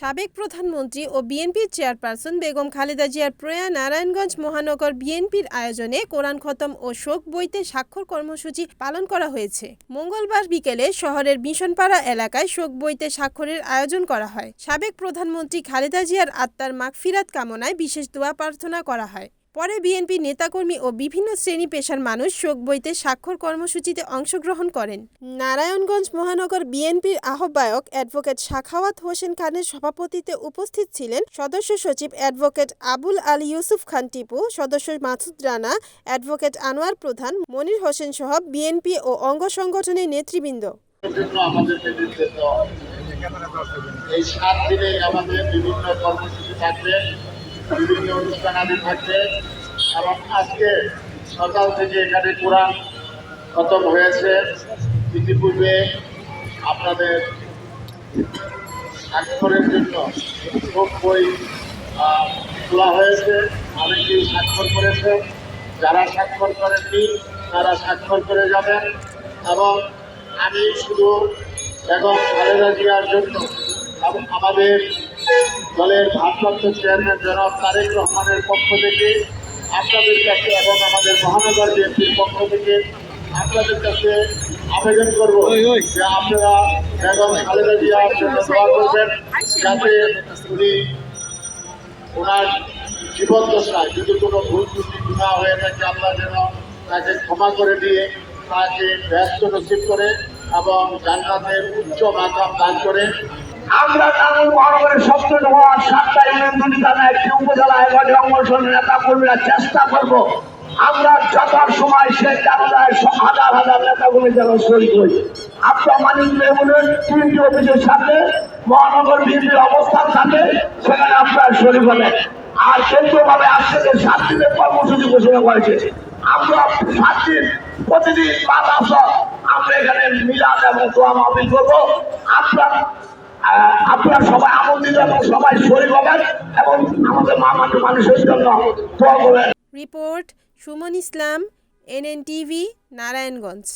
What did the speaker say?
সাবেক প্রধানমন্ত্রী ও বিএনপির চেয়ারপারসন বেগম খালেদা জিয়ার প্রয়া নারায়ণগঞ্জ মহানগর বিএনপির আয়োজনে কোরআন খতম ও শোক বইতে স্বাক্ষর কর্মসূচি পালন করা হয়েছে। মঙ্গলবার বিকেলে শহরের মিশনপাড়া এলাকায় শোক বইতে স্বাক্ষরের আয়োজন করা হয়। সাবেক প্রধানমন্ত্রী খালেদা জিয়ার আত্মার মাগফিরাত কামনায় বিশেষ দোয়া প্রার্থনা করা হয়। পরে বিএনপি নেতাকর্মী ও বিভিন্ন শ্রেণি পেশার মানুষ শোক বইতে স্বাক্ষর কর্মসূচিতে অংশগ্রহণ করেন নারায়ণগঞ্জ মহানগর বিএনপির আহ্বায়ক অ্যাডভোকেট শাখাওয়াত হোসেন খানের সভাপতিত্বে উপস্থিত ছিলেন সদস্য সচিব অ্যাডভোকেট আবুল আলী ইউসুফ খান টিপু, সদস্য মাসুদ রানা, অ্যাডভোকেট আনোয়ার প্রধান, মনির হোসেন সহ বিএনপি ও অঙ্গ সংগঠনের নেতৃবৃন্দ। এই সাত দিনে আমাদের বিভিন্ন কর্মসূচি থাকবে বিভিন্ন আজকে সকাল থেকে এখানে খতম হয়েছে আপনাদের স্বাক্ষরের জন্য শোক বই তোলা হয়েছে অনেকেই স্বাক্ষর করেছে যারা স্বাক্ষর করেননি তারা স্বাক্ষর করে যাবেন এবং আমি শুধু বেগম খালেদা জিয়ার জন্য আমাদের দলের ভারপ্রাপ্ত চেয়ারম্যান জনাব তারেক রহমানের পক্ষ থেকে আপনাদের কাছে এবং আমাদের মহানগর বিএনপির পক্ষ থেকে আপনাদের কাছে আবেদন করব যে আপনারা বেগম খালেদা জিয়ার জন্য দোয়া করবেন যাতে উনি ওনার জীবন দশায় যদি কোনো ভুল ত্রুটি গুণা হয়ে থাকে আল্লাহ যেন তাকে ক্ষমা করে দিয়ে তাকে ব্যস্ত নসিব করে এবং জান্নাতের উচ্চ মাকাম দান করে। আমরা মহানগরের সবচেয়ে হওয়া সাতটা ইউনিয়ন দুটি থানা একটি উপজেলা এবারে অঙ্গসন নেতা কর্মীরা চেষ্টা করব আমরা যথার সময় সেই জানালায় হাজার হাজার নেতা কর্মী যেন শরীর হই। আপনার মানিক মেহমুনের তিনটি অফিসের সাথে, মহানগর বিএনপির অবস্থান থাকে, সেখানে আপনার শরীর হবেন। আর কেন্দ্রভাবে আসছে যে সাত দিনের কর্মসূচি ঘোষণা করেছে। আমরা সাত দিন প্রতিদিন পাঁচ আমরা এখানে মিলাদ এবং দোয়া মাহফিল করব। আপনার আপনারা সবাই আমন্ত্রিত এবং সবাই শরীর হবেন এবং আমাদের মা মাটি মানুষের জন্য report Suman Islam NN TV Narayanganj.